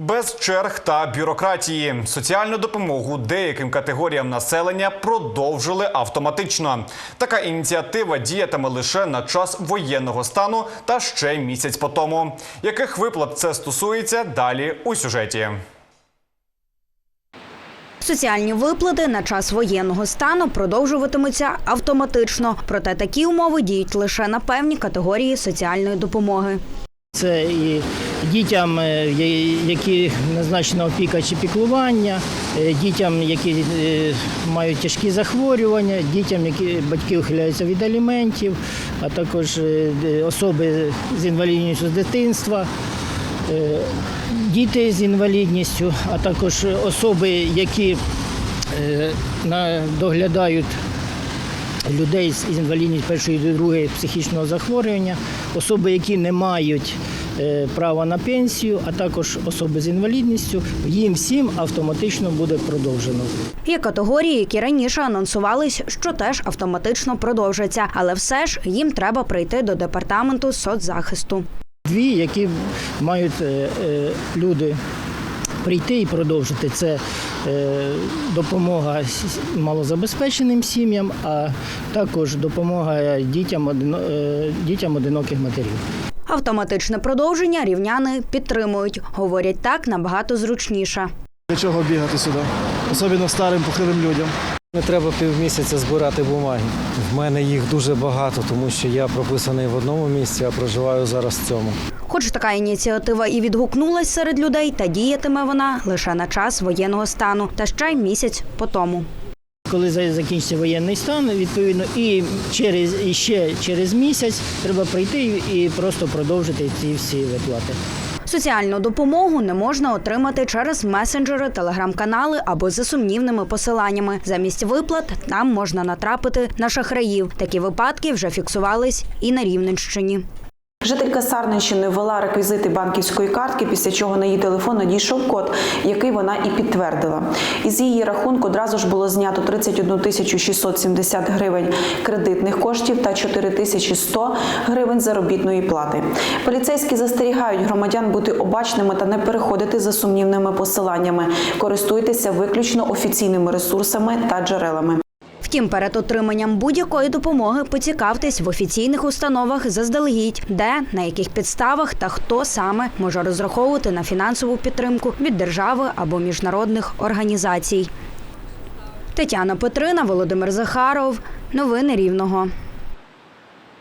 Без черг та бюрократії соціальну допомогу деяким категоріям населення продовжили автоматично. Така ініціатива діятиме лише на час воєнного стану та ще місяць по тому. Яких виплат це стосується далі у сюжеті? Соціальні виплати на час воєнного стану продовжуватимуться автоматично. Проте такі умови діють лише на певні категорії соціальної допомоги. Це і дітям, е, які назначена опіка чи піклування, е, дітям, які е, мають тяжкі захворювання, дітям, які батьки ухиляються від аліментів, а також особи з інвалідністю з дитинства, діти з інвалідністю, а також особи, які доглядають людей з інвалідністю першої і другої психічного захворювання, особи, які не мають е, права на пенсію, а також особи з інвалідністю, їм всім автоматично буде продовжено. Є категорії, які раніше анонсувались, що теж автоматично продовжаться, але все ж їм треба прийти до департаменту соцзахисту. Дві, які мають е, е, люди прийти і продовжити, це допомога малозабезпеченим сім'ям, а також допомога дітям, дітям одиноких матерів. Автоматичне продовження рівняни підтримують. Говорять так набагато зручніше. Для чого бігати сюди? Особливо старим похилим людям. Не треба півмісяця збирати бумаги. В мене їх дуже багато, тому що я прописаний в одному місці, а проживаю зараз в цьому. Хоч така ініціатива і відгукнулась серед людей, та діятиме вона лише на час воєнного стану та ще й місяць по тому. Коли закінчиться воєнний стан, відповідно, і через і ще через місяць треба прийти і просто продовжити ці всі виплати. Соціальну допомогу не можна отримати через месенджери, телеграм-канали або за сумнівними посиланнями. Замість виплат там можна натрапити на шахраїв. Такі випадки вже фіксувались і на Рівненщині. Жителька Сарненщини ввела реквізити банківської картки, після чого на її телефон надійшов код, який вона і підтвердила. Із її рахунку одразу ж було знято 31 тисячу 670 гривень кредитних коштів та 4 тисячі 100 гривень заробітної плати. Поліцейські застерігають громадян бути обачними та не переходити за сумнівними посиланнями. Користуйтеся виключно офіційними ресурсами та джерелами. Втім, перед отриманням будь-якої допомоги поцікавтесь в офіційних установах заздалегідь, де, на яких підставах та хто саме може розраховувати на фінансову підтримку від держави або міжнародних організацій. Тетяна Петрина, Володимир Захаров. Новини Рівного.